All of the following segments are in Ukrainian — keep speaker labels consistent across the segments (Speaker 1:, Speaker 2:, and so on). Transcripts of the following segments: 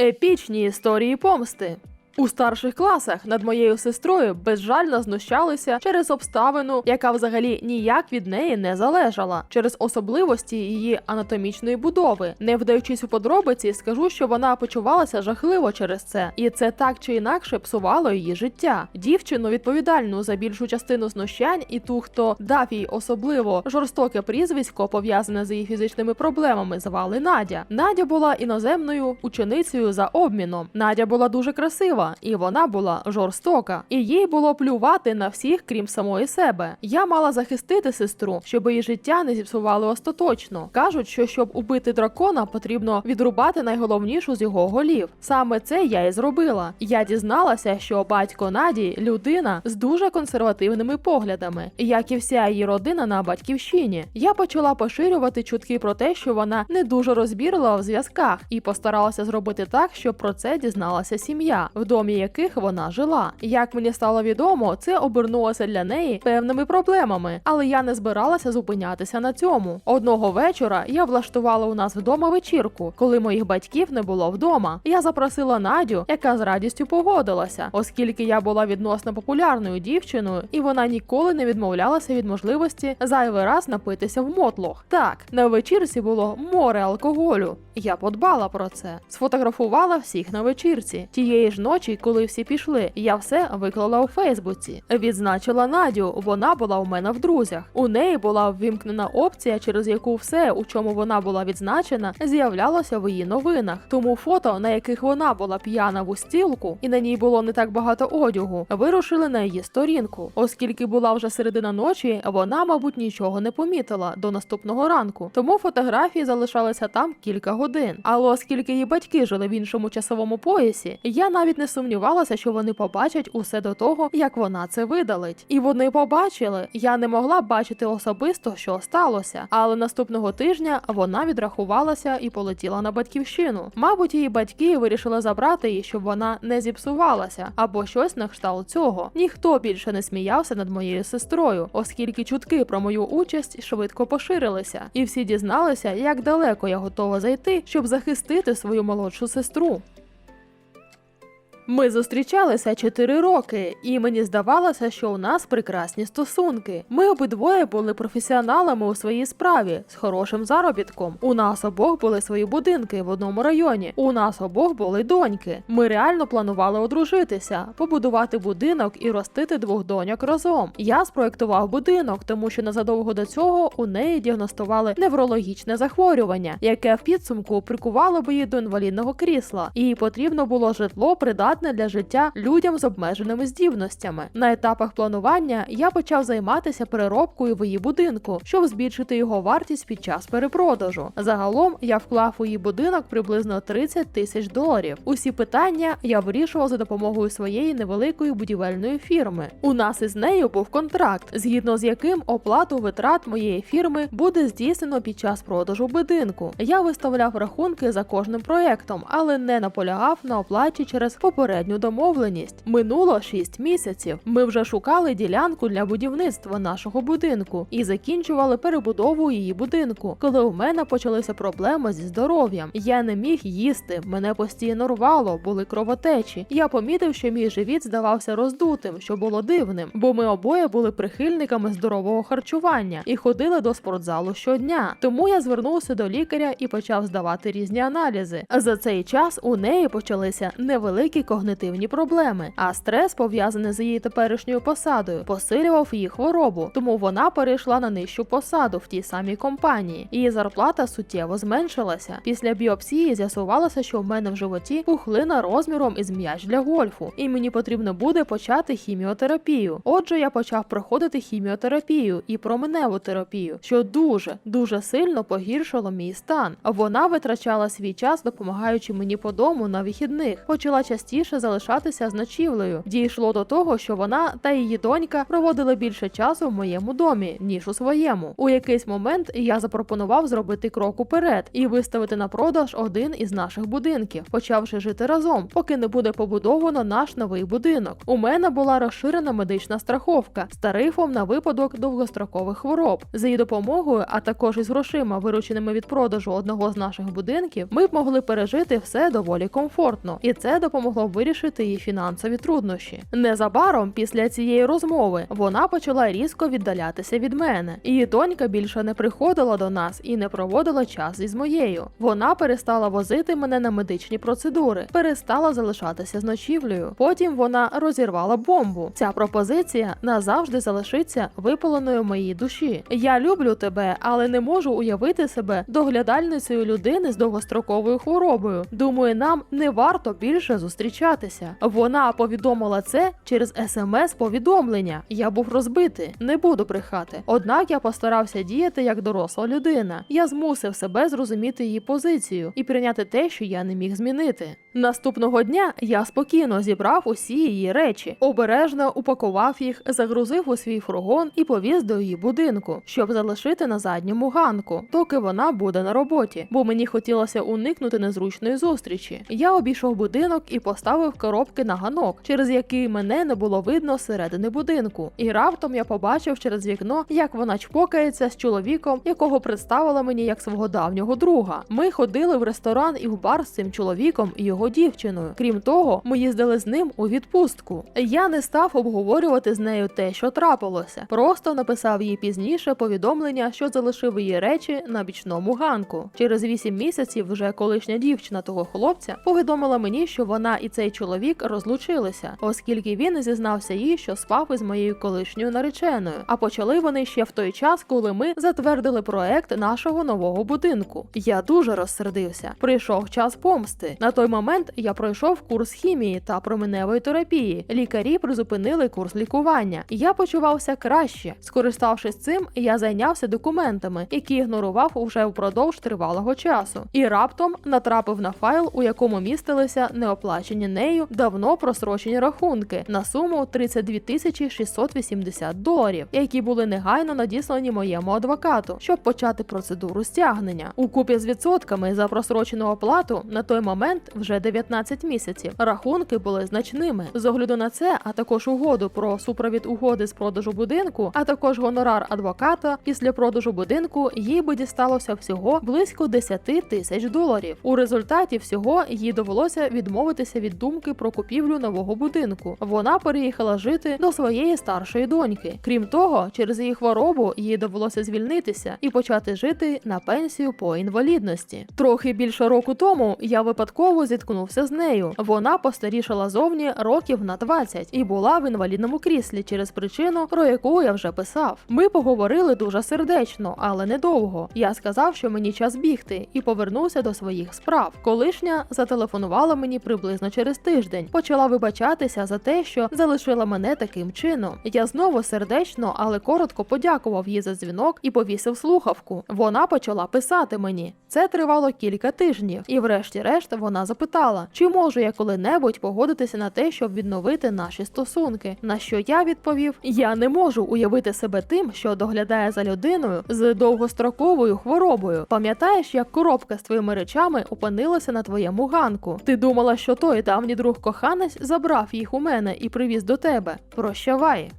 Speaker 1: Епічні історії помсти. У старших класах над моєю сестрою безжально знущалися через обставину, яка взагалі ніяк від неї не залежала, через особливості її анатомічної будови. Не вдаючись у подробиці, скажу, що вона почувалася жахливо через це, і це так чи інакше псувало її життя. Дівчину відповідальну за більшу частину знущань і ту, хто дав їй особливо жорстоке прізвисько, пов'язане з її фізичними проблемами, звали Надя. Надя була іноземною ученицею за обміном. Надя була дуже красива, і вона була жорстока, і їй було плювати на всіх, крім самої себе. Я мала захистити сестру, щоб її життя не зіпсували остаточно. Кажуть, що щоб убити дракона, потрібно відрубати найголовнішу з його голів. Саме це я і зробила. Я дізналася, що батько Наді людина з дуже консервативними поглядами, як і вся її родина на батьківщині. Я почала поширювати чутки про те, що вона не дуже розбірлива в зв'язках, і постаралася зробити так, щоб про це дізналася сім'я, в домі яких вона жила. Як мені стало відомо, це обернулося для неї певними проблемами, але я не збиралася зупинятися на цьому. Одного вечора я влаштувала у нас вдома вечірку, коли моїх батьків не було вдома. Я запросила Надю, яка з радістю погодилася, оскільки я була відносно популярною дівчиною, і вона ніколи не відмовлялася від можливості зайвий раз напитися в мотлох. Так, на вечірці було море алкоголю. Я подбала про це, сфотографувала всіх на вечірці. Тієї ж ночі, коли всі пішли, я все виклала у Фейсбуці. Відзначила Надю, вона була у мене в друзях. У неї була ввімкнена опція, через яку все, у чому вона була відзначена, з'являлося в її новинах. Тому фото, на яких вона була п'яна в устілку, і на ній було не так багато одягу, вирушили на її сторінку. Оскільки була вже середина ночі, вона, мабуть, нічого не помітила до наступного ранку. Тому фотографії залишалися там кілька годин. Але оскільки її батьки жили в іншому часовому поясі, я навіть не сумнівалася, що вони побачать усе до того, як вона це видалить. І вони побачили. Я не могла бачити особисто, що сталося. Але наступного тижня вона відрахувалася і полетіла на батьківщину. Мабуть, її батьки вирішили забрати її, щоб вона не зіпсувалася, або щось на кшталт цього. Ніхто більше не сміявся над моєю сестрою, оскільки чутки про мою участь швидко поширилися, і всі дізналися, як далеко я готова зайти, щоб захистити свою молодшу сестру. Ми зустрічалися 4 роки, і мені здавалося, що у нас прекрасні стосунки. Ми обидвоє були професіоналами у своїй справі з хорошим заробітком. У нас обох були свої будинки в одному районі. У нас обох були доньки. Ми реально планували одружитися, побудувати будинок і ростити двох доньок разом. Я спроектував будинок, тому що незадовго до цього у неї діагностували неврологічне захворювання, яке в підсумку прикувало б її до інвалідного крісла. Їй потрібно було житло придатне для життя людям з обмеженими здібностями. На етапах планування я почав займатися переробкою в її будинку, щоб збільшити його вартість під час перепродажу. Загалом я вклав у її будинок приблизно 30 тисяч доларів. Усі питання я вирішував за допомогою своєї невеликої будівельної фірми. У нас із нею був контракт, згідно з яким оплату витрат моєї фірми буде здійснено під час продажу будинку. Я виставляв рахунки за кожним проектом, але не наполягав на оплаті через попередню домовленість. Минуло 6 місяців. Ми вже шукали ділянку для будівництва нашого будинку і закінчували перебудову її будинку. Коли у мене почалися проблеми зі здоров'ям, я не міг їсти, мене постійно рвало, були кровотечі. Я помітив, що мій живіт здавався роздутим, що було дивним, бо ми обоє були прихильниками здорового харчування і ходили до спортзалу щодня. Тому я звернувся до лікаря і почав здавати різні аналізи. За цей час у неї почалися невеликі когнитивні проблеми, а стрес, пов'язаний з її теперішньою посадою, посилював її хворобу, тому вона перейшла на нижчу посаду в тій самій компанії. Її зарплата суттєво зменшилася. Після біопсії з'ясувалося, що в мене в животі пухлина розміром із м'яч для гольфу, і мені потрібно буде почати хіміотерапію. Отже, я почав проходити хіміотерапію і променеву терапію, що дуже дуже сильно погіршило мій стан. Вона витрачала свій час, допомагаючи мені по дому на вихідних, почала частіше частіше залишатися з ночівлею. Дійшло до того, що вона та її донька проводили більше часу в моєму домі, ніж у своєму. У якийсь момент я запропонував зробити крок уперед і виставити на продаж один із наших будинків, почавши жити разом, поки не буде побудовано наш новий будинок. У мене була розширена медична страховка з тарифом на випадок довгострокових хвороб. За її допомогою, а також із грошима, вирученими від продажу одного з наших будинків, ми б могли пережити все доволі комфортно, і це допомогло вирішити її фінансові труднощі. Незабаром після цієї розмови вона почала різко віддалятися від мене. Її донька більше не приходила до нас і не проводила час із моєю. Вона перестала возити мене на медичні процедури, перестала залишатися з ночівлею. Потім вона розірвала бомбу. Ця пропозиція назавжди залишиться випаленою моїй душі. Я люблю тебе, але не можу уявити себе доглядальницею людини з довгостроковою хворобою. Думаю, нам не варто більше зустрічатися. Вона повідомила це через смс-повідомлення. Я був розбитий, не буду брехати. Однак я постарався діяти як доросла людина. Я змусив себе зрозуміти її позицію і прийняти те, що я не міг змінити. Наступного дня я спокійно зібрав усі її речі, обережно упакував їх, загрузив у свій фургон і повіз до її будинку, щоб залишити на задньому ганку, доки вона буде на роботі, бо мені хотілося уникнути незручної зустрічі. Я обійшов будинок і поставив коробки на ганок, через який мене не було видно зсередини будинку. І раптом я побачив через вікно, як вона чпокається з чоловіком, якого представила мені як свого давнього друга. Ми ходили в ресторан і в бар з цим чоловіком і його дівчиною. Крім того, ми їздили з ним у відпустку. Я не став обговорювати з нею те, що трапилося. Просто написав їй пізніше повідомлення, що залишив її речі на бічному ганку. Через вісім місяців вже колишня дівчина того хлопця повідомила мені, що вона і цей чоловік розлучилися, оскільки він зізнався їй, що спав із моєю колишньою нареченою. А почали вони ще в той час, коли ми затвердили проект нашого нового будинку. Я дуже розсердився. Прийшов час помсти. На той момент я пройшов курс хімії та променевої терапії. Лікарі призупинили курс лікування. Я почувався краще. Скориставшись цим, я зайнявся документами, які ігнорував уже впродовж тривалого часу, і раптом натрапив на файл, у якому містилися неоплачені нею давно просрочені рахунки на суму 32 тисячі 680 доларів, які були негайно надіслані моєму адвокату, щоб почати процедуру стягнення. У купі з відсотками за просрочену оплату на той момент вже 19 місяців. Рахунки були значними. З огляду на це, а також угоду про супровід угоди з продажу будинку, а також гонорар адвоката після продажу будинку, їй би дісталося всього близько 10 тисяч доларів. У результаті всього їй довелося відмовитися від думки про купівлю нового будинку. Вона переїхала жити до своєї старшої доньки. Крім того, через її хворобу їй довелося звільнитися і почати жити на пенсію по інвалідності. Трохи більше року тому я випадково зіткнувся з нею. Вона постарішала зовні років на 20 і була в інвалідному кріслі через причину, про яку я вже писав. Ми поговорили дуже сердечно, але недовго. Я сказав, що мені час бігти, і повернувся до своїх справ. Колишня зателефонувала мені приблизно через тиждень. Почала вибачатися за те, що залишила мене таким чином. Я знову сердечно, але коротко подякував їй за дзвінок і повісив слухавку. Вона почала писати мені. Це тривало кілька тижнів, і врешті-решт вона запитала, чи можу я коли-небудь погодитися на те, щоб відновити наші стосунки. На що я відповів: я не можу уявити себе тим, що доглядає за людиною з довгостроковою хворобою. Пам'ятаєш, як коробка з твоїми речами опинилася на твоєму ганку? Ти думала, що той давній друг коханець забрав їх у мене і привіз до тебе. Прощавай.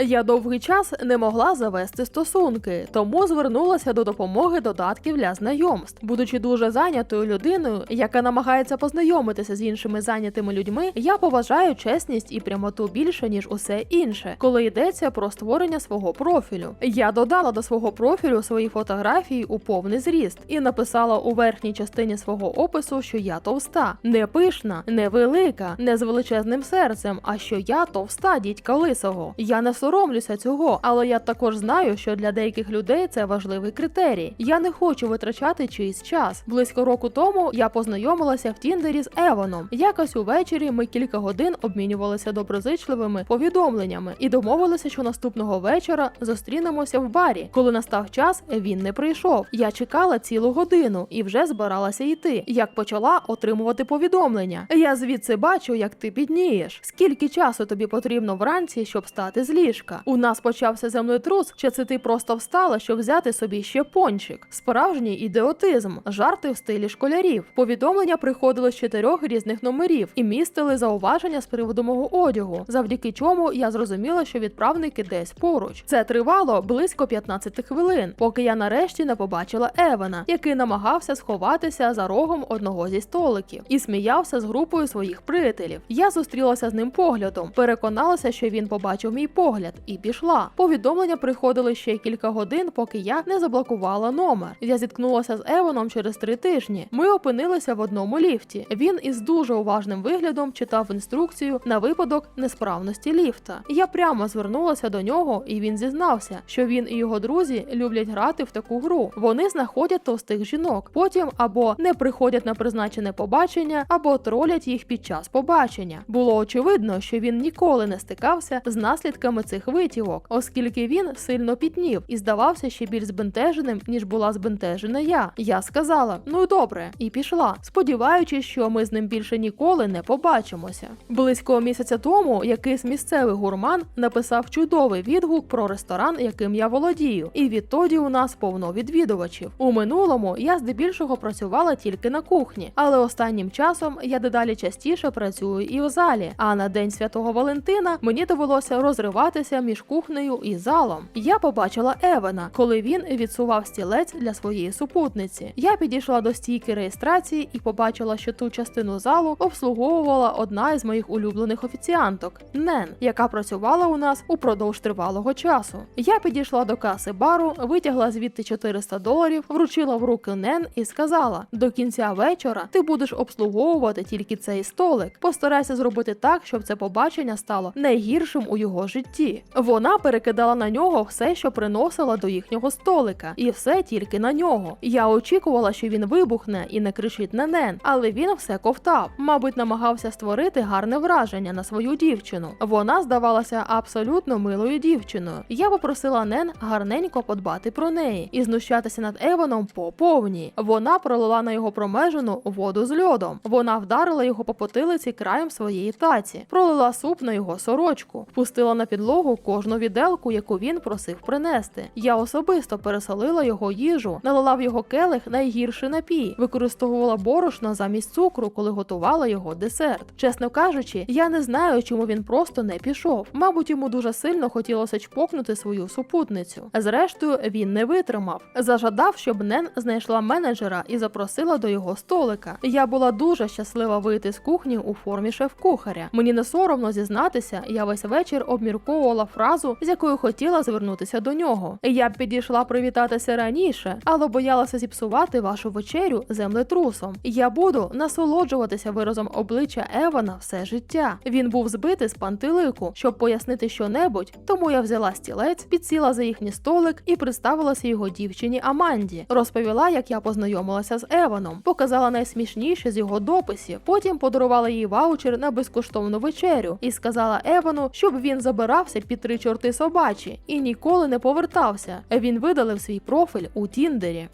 Speaker 1: Я довгий час не могла завести стосунки, тому звернулася до допомоги додатків для знайомств. Будучи дуже зайнятою людиною, яка намагається познайомитися з іншими зайнятими людьми, я поважаю чесність і прямоту більше ніж усе інше, коли йдеться про створення свого профілю. Я додала до свого профілю свої фотографії у повний зріст і написала у верхній частині свого опису, що я товста, не пишна, не велика, не з величезним серцем, а що я товста дідька лисого. Я не соромлюся цього, але я також знаю, що для деяких людей це важливий критерій. Я не хочу витрачати чийсь час. Близько року тому я познайомилася в Тіндері з Еваном. Якось увечері ми кілька годин обмінювалися доброзичливими повідомленнями і домовилися, що наступного вечора зустрінемося в барі. Коли настав час, він не прийшов. Я чекала цілу годину і вже збиралася йти. Як почала отримувати повідомлення. Я звідси бачу, як ти піднієш. Скільки часу тобі потрібно вранці, щоб стати з? У нас почався землетрус, чи це ти просто встала, щоб взяти собі ще пончик? Справжній ідіотизм, жарти в стилі школярів. Повідомлення приходили з чотирьох різних номерів і містили зауваження з приводу мого одягу, завдяки чому я зрозуміла, що відправники десь поруч. Це тривало близько 15 хвилин, поки я нарешті не побачила Евана, який намагався сховатися за рогом одного зі столиків і сміявся з групою своїх приятелів. Я зустрілася з ним поглядом, переконалася, що він побачив мій погляд, і пішла. Повідомлення приходили ще кілька годин, поки я не заблокувала номер. Я зіткнулася з Еваном через три тижні. Ми опинилися в одному ліфті. Він із дуже уважним виглядом читав інструкцію на випадок несправності ліфта. Я прямо звернулася до нього, і він зізнався, що він і його друзі люблять грати в таку гру. Вони знаходять товстих жінок, потім або не приходять на призначене побачення, або тролять їх під час побачення. Було очевидно, що він ніколи не стикався з наслідками цих витівок, оскільки він сильно пітнів і здавався ще більш збентеженим, ніж була збентежена я. Я сказала: ну добре, і пішла, сподіваючись, що ми з ним більше ніколи не побачимося. Близько місяця тому якийсь місцевий гурман написав чудовий відгук про ресторан, яким я володію, і відтоді у нас повно відвідувачів. У минулому я здебільшого працювала тільки на кухні, але останнім часом я дедалі частіше працюю і в залі. А на день святого Валентина мені довелося розриватися між кухнею і залом. Я побачила Евана, коли він відсував стілець для своєї супутниці. Я підійшла до стійки реєстрації і побачила, що ту частину залу обслуговувала одна із моїх улюблених офіціанток Нен, яка працювала у нас упродовж тривалого часу. Я підійшла до каси бару, витягла звідти 400 доларів, вручила в руки Нен і сказала: до кінця вечора ти будеш обслуговувати тільки цей столик. Постарайся зробити так, щоб це побачення стало найгіршим у його житті. Вона перекидала на нього все, що приносила до їхнього столика, і все тільки на нього. Я очікувала, що він вибухне і не кричить на Нен, але він все ковтав. Мабуть, намагався створити гарне враження на свою дівчину. Вона здавалася абсолютно милою дівчиною. Я попросила Нен гарненько подбати про неї і знущатися над Еваном по повній. Вона пролила на його промежину воду з льодом. Вона вдарила його по потилиці краєм своєї таці, пролила суп на його сорочку, впустила на підлогу кожну віделку, яку він просив принести. Я особисто пересолила його їжу, налила в його келих найгірший напій, використовувала борошно замість цукру, коли готувала його десерт. Чесно кажучи, я не знаю, чому він просто не пішов. Мабуть, йому дуже сильно хотілося чпокнути свою супутницю. Зрештою, він не витримав. Зажадав, щоб Нен знайшла менеджера і запросила до його столика. Я була дуже щаслива вийти з кухні у формі шеф-кухаря. Мені не соромно зізнатися, я весь вечір обмірковувала фразу, з якою хотіла звернутися до нього. Я б підійшла привітатися раніше, але боялася зіпсувати вашу вечерю землетрусом. Я буду насолоджуватися виразом обличчя Евана все життя. Він був збитий з пантелику, щоб пояснити щонебудь, тому я взяла стілець, підсіла за їхній столик і представилася його дівчині Аманді. Розповіла, як я познайомилася з Еваном, показала найсмішніше з його дописів. Потім подарувала їй ваучер на безкоштовну вечерю і сказала Евану, щоб він забирався під три чорти собачі і ніколи не повертався. Він видалив свій профіль у Тіндері.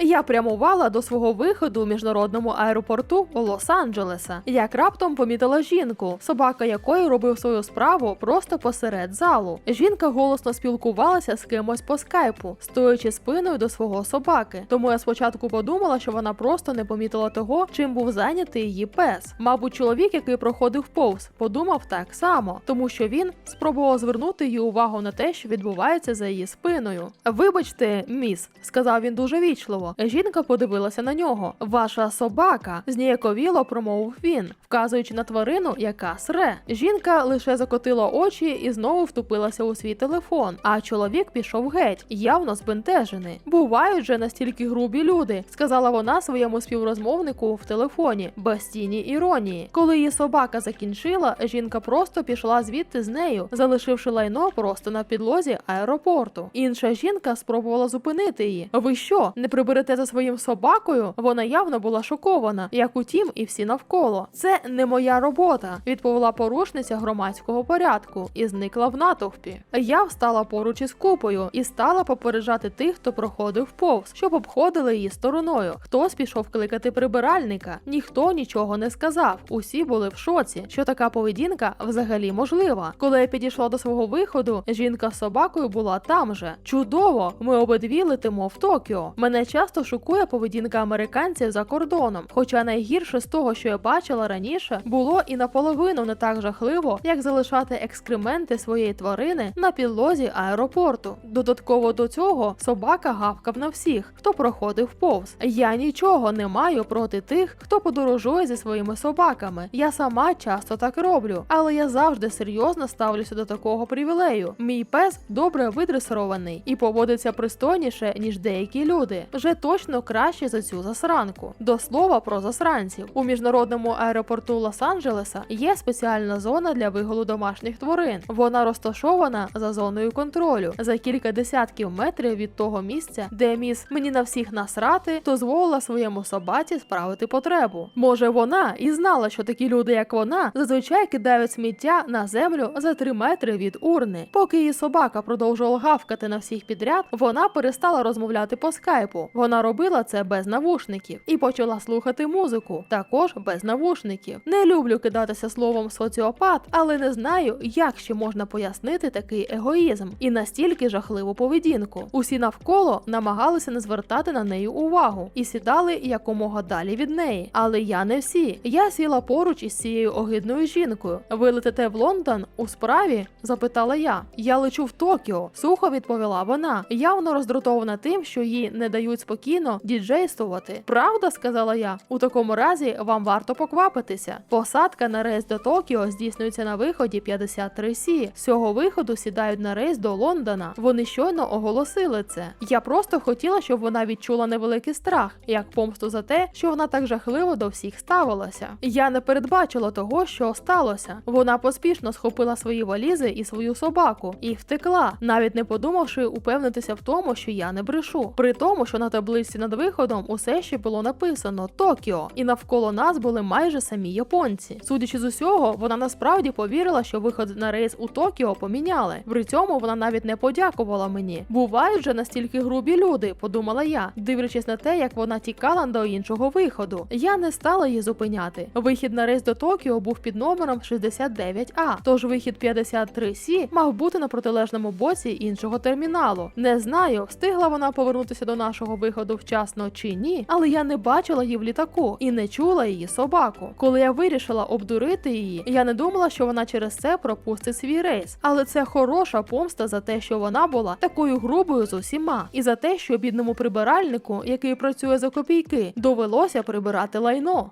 Speaker 1: Я прямувала до свого виходу у міжнародному аеропорту Лос-Анджелеса, як раптом помітила жінку, собака якої робив свою справу просто посеред залу. Жінка голосно спілкувалася з кимось по скайпу, стоячи спиною до свого собаки. Тому я спочатку подумала, що вона просто не помітила того, чим був зайнятий її пес. Мабуть, чоловік, який проходив повз, подумав так само, тому що він спробував звернути її увагу на те, що відбувається за її спиною. Вибачте, міс, сказав він дуже вічливо. Жінка подивилася на нього. Ваша собака, зніяковіло промовив він, вказуючи на тварину, яка сре. Жінка лише закотила очі і знову втупилася у свій телефон. А чоловік пішов геть, явно збентежений. Бувають же настільки грубі люди, сказала вона своєму співрозмовнику в телефоні, без тіні іронії. Коли її собака закінчила, жінка просто пішла звідти з нею, залишивши лайно просто на підлозі аеропорту. Інша жінка спробувала зупинити її. Ви що, не приберете за своїм собакою? Вона явно була шокована, як утім, і всі навколо. Це не моя робота, відповіла порушниця громадського порядку і зникла в натовпі. Я встала поруч із купою і стала попереджати тих, хто проходив повз, щоб обходили її стороною. Хтось пішов кликати прибиральника, ніхто нічого не сказав. Усі були в шоці, що така поведінка взагалі можлива. Коли я підійшла до свого виходу, жінка з собакою була там же. Чудово! Ми обидві летимо в Токіо. Мене часто шокує поведінка американців за кордоном. Хоча найгірше з того, що я бачила раніше, було і наполовину не так жахливо, як залишати екскременти своєї тварини на підлозі аеропорту. Додатково до цього собака гавкав на всіх, хто проходив повз. Я нічого не маю проти тих, хто подорожує зі своїми собаками. Я сама часто так роблю, але я завжди серйозно ставлюся до такого привілею. Мій пес добре видресирований і поводиться пристойніше, ніж деякі люди. Вже точно краще за цю засранку. До слова про засранців у міжнародному аеропорту Лос-Анджелеса є спеціальна зона для виголу домашніх тварин. Вона розташована за зоною контролю за кілька десятків метрів від того місця, де міс мені на всіх насрати дозволила своєму собаці справити потребу. Може, вона і знала, що такі люди, як вона, зазвичай кидають сміття на землю за три метри від урни. Поки її собака продовжувала гавкати на всіх підряд, вона перестала розмовляти по скайпу. Вона робила це без навушників і почала слухати музику, також без навушників. Не люблю кидатися словом соціопат, але не знаю, як ще можна пояснити такий егоїзм і настільки жахливу поведінку. Усі навколо намагалися не звертати на неї увагу і сідали якомога далі від неї. Але я не всі. Я сіла поруч із цією огидною жінкою. Ви летите в Лондон у справі? запитала я. Я лечу в Токіо, сухо відповіла вона, явно роздратована тим, що їй не дають спокійно діджействувати. Правда, сказала я. У такому разі вам варто поквапитися. Посадка на рейс до Токіо здійснюється на виході 53 Сі. З цього виходу сідають на рейс до Лондона. Вони щойно оголосили це. Я просто хотіла, щоб вона відчула невеликий страх, як помсту за те, що вона так жахливо до всіх ставилася. Я не передбачила того, що сталося. Вона поспішно схопила свої валізи і свою собаку і втекла, навіть не подумавши упевнитися в тому, що я не брешу. При тому, що на таблиці над виходом усе ще було написано Токіо, і навколо нас були майже самі японці. Судячи з усього, вона насправді повірила, що виход на рейс у Токіо поміняли. При цьому вона навіть не подякувала мені. Бувають же настільки грубі люди, подумала я, дивлячись на те, як вона тікала до іншого виходу. Я не стала її зупиняти. Вихід на рейс до Токіо був під номером 69А, тож вихід 53С мав бути на протилежному боці іншого терміналу. Не знаю, встигла вона повернутися до нашого виходу вчасно чи ні, але я не бачила її в літаку і не чула її собаку. Коли я вирішила обдурити її, я не думала, що вона через це пропустить свій рейс. Але це хороша помста за те, що вона була такою грубою з усіма, і за те, що бідному прибиральнику, який працює за копійки, довелося прибирати лайно.